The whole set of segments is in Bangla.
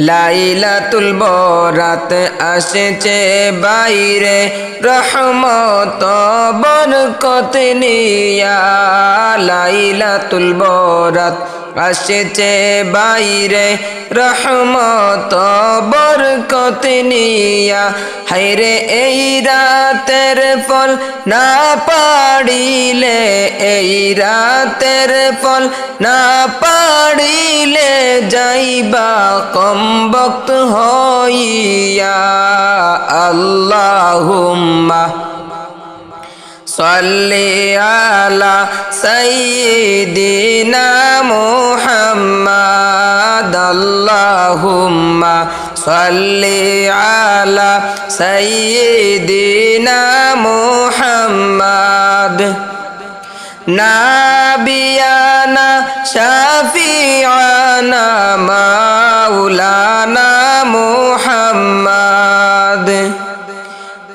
লাইলাতুল বরাত আসছে বাইরে রহমত বরকত নিয়া লাইলাতুল বরাত। আসছে বাইরে রহমত বরকত নিয়া। হাইরে এই রাতের ফল না পাড়িলে, এই রাতের ফল না পাড়িলে যাইবা কম বক্ত হইয়া। আল্লাহুম্মা সাল্লি আলা সাইয়্যিদিনা মুহাম্মাদ আল্লাহুম্মা সাল্লি আলা সাইয়্যিদিনা মুহাম্মাদ নাবিয়ানা শাফিয়ানা মাওলানা মুহাম্মাদ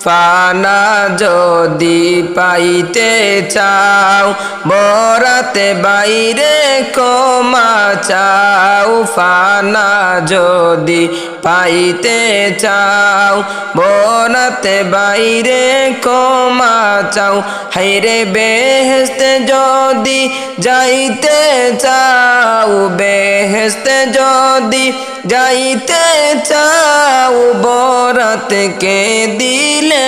fa ফানা যদি পাইতে চাও, বরাতে বাইরে কমা চাও, ফানা যদি পাইতে চাও, বরাতে বাইরে কমা চাও হাইরে বেহেস্তে যদি যাইতে চাও বেহেস্তে যদি যাইতে চাও, বরাতকে দিলে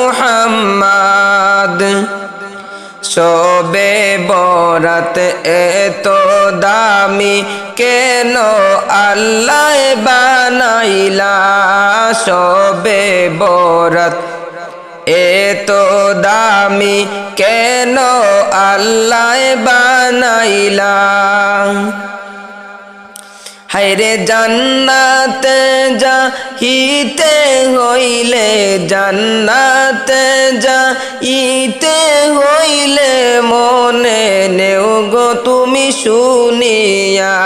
সবে বরাত এত দামি কেন আল্লাহ বানাইলা? সবে বরাত এত দামি কেন আল্লাহ বানাইলা? হাইরে জান্নাতে যা হিতে হইলে, জান্নাতে যা ইতে হইলে মনে নেও গো তুমি শুনিয়া।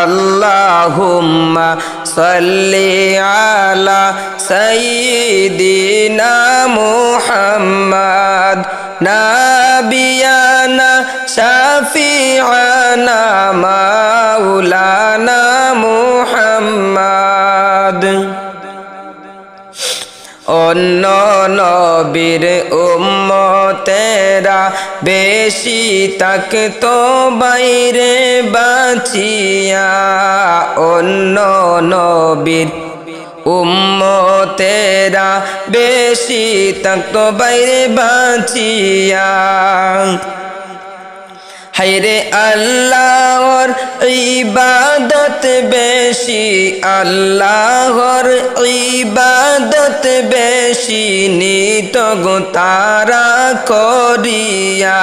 আল্লাহুম্মা সাল্লি আলা সাইয়্যিদিনা মুহাম্মদ নাবিয়ানা শাফিআনা মাওলানা মুহাম্মদ অন্য নবীর উম্মতেরা বেশি তাক তো বাইরে বাঁচিয়া অন্য নবীর উম্মতেরা বেশি তাক বাইরে বাঁচিয়া। হাইরে আল্লাহর ইবাদত বেশি, আল্লাহর ইবাদত বেশি নিত গো তারা করিয়া।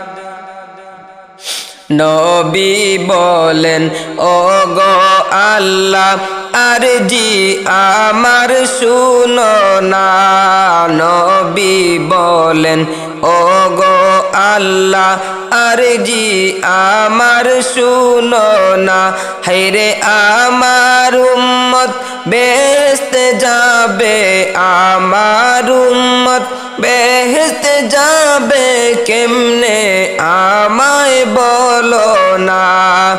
নবী বলেন ও আল্লাহ, আর জি আমার শুনো না। নবী বলেন ও আল্লাহ, আর জি আমার শুনো না। হেরে আমার উম্মত বেহেস্ত যাবে আমার উম্মত। বেহেস্ত যাবে কেমনে? আমায় বলো না।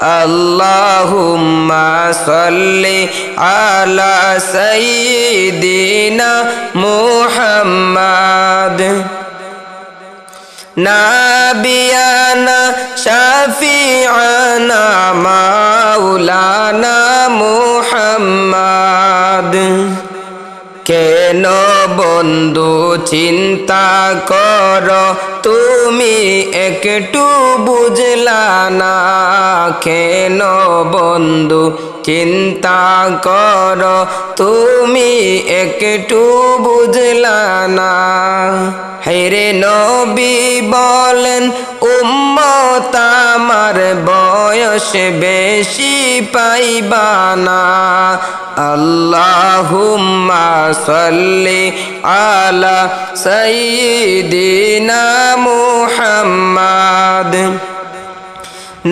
আল্লাহুম্মা সাল্লি আলা সাইয়্যিদিনা মুহাম্মাদ। নাবিয়ানা শাফিআনা মাওলানা মুহাম্মাদ। কেন বন্ধু চিন্তা কর? তুমি একটু বুঝলা না। কেন বন্ধু চিন্তা কর? তুমি একটু বুঝলা না। হেরে নবী বলেন উম্মত আমার বয়স বেশি পাইবানা আল্লাহুম্মা সাল্লি আলা সাইয়্যিদিনা মুহাম্মাদ।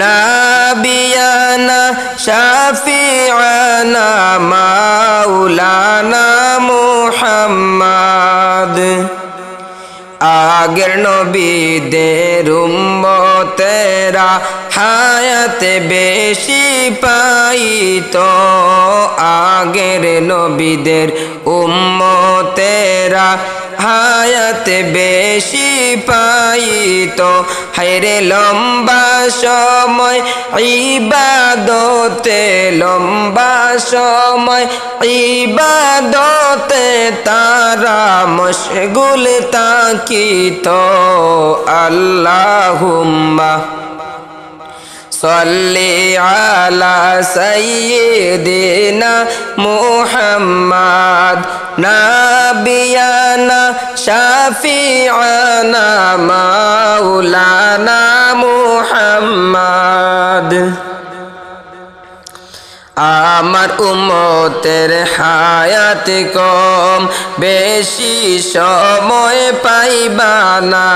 নাবিয়ানা শাফিআনা মাওলানা মুহাম্মাদ। আগের নবীদের উম্মতেরা হায়াতে বেশি পাই পাইত আগের নবীদের উম্মতেরা হায়াতে বেশি পাই পাইত হায়রে লম্বা সময় ইবাদতে, লম্বা সময় ইবাদতে তারা মশগুল তাকিত। আল্লাহুম্মা صلي على سيدنا محمد نبينا شفيعنا مولانا محمد. আমার উমতের হায়াত কম, বেশি সময় পাইবা না।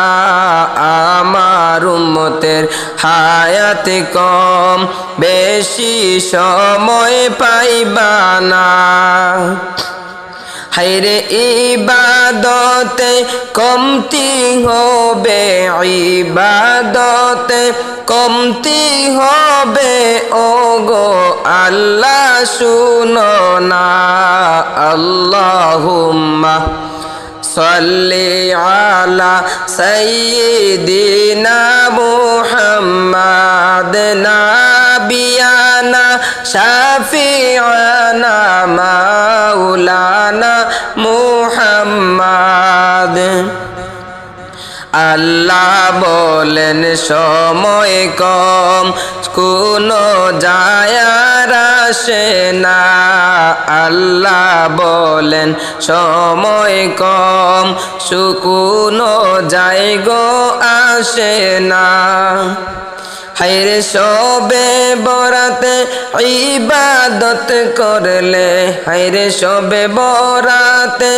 আমার উমতের হায়াত কম, বেশি সময় পাইবা না। হাইরে ইবাদতে কমতি হবে, ইবাদতে কমতি হবে ও গো আল্লাহ শুনো না, আল্লাহুম্মা সাল্লি আলা সাইয়্যিদিনা মুহাম্মাদ, না সাবিয়ানা শাফিয়ানা মাউলানা মুহাম্মাদ। আল্লাহ বলেন, সময় কম, কোন যায়ার আসে না। আল্লাহ বলেন, সময় কম সুকুন যাই গো আসে না। হাইর সবে বরাতে ইবাদত করলে হাইর সবে বরাতে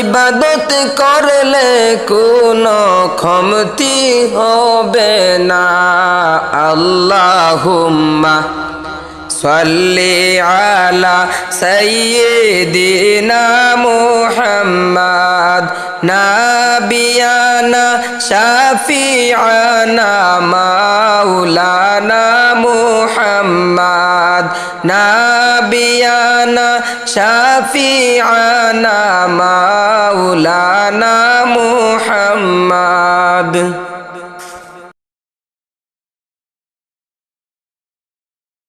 ইবাদত করলে কোন ক্ষমতি হবে না। আল্লাহুম্মা সাল্লি আলা সাইয়েদিনা মুহাম্মদ। نبينا شفيعنا مولانا محمد نبينا شفيعنا مولانا محمد